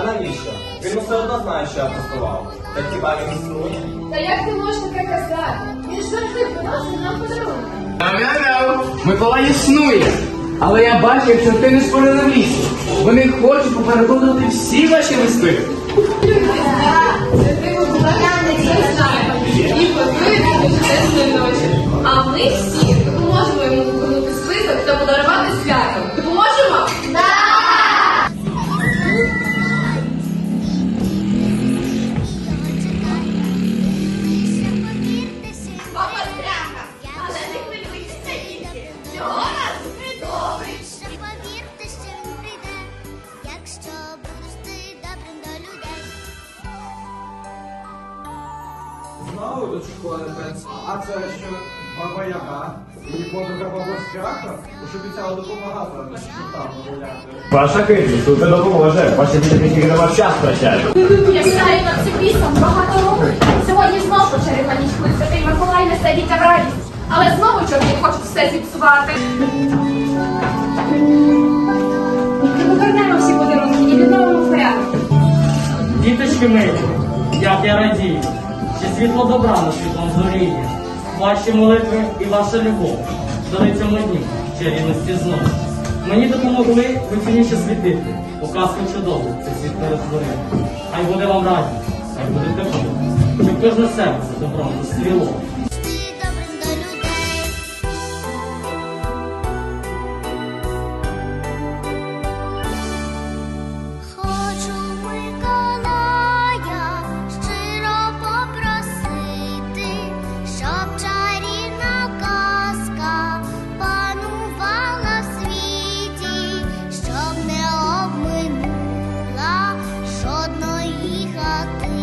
А навіщо? Він все одно знає, що я постував. Так хіба він існує? Та як ти можеш таке казати? Він ж завжди приносить нам подарунки. Мяу-мяу-мяу. Миколай існує. Але я бачив, що ти не спорила в лісі. Вони хочуть попереходити всі ваші листи. І ночі. А ми всі допоможемо йому Школи. А це що, баба Яга? І подруга баба Страха? Уж обіцяла допомагати, а там гуляти. Ваша хитрість тут не допоможе. Ваші дітки не ваш час втрачають. Я знаю на цю пісом багато років. Сьогодні знову черепанічку святий Миколай несе дітям радість. Але знову чорні хочуть все зіпсувати. Повернемо всі подарунки і відновимо порядок. Діточки милі, як я радію, що світло добра на світлом зоріння, Ваші молитви і ваша любов дали цьому дню чарівності знову. Мені допомогли ви світити, у казку чудову це світ не. Хай буде вам радість, хай буде тепло, щоб кожне серце добром застріло. 一盒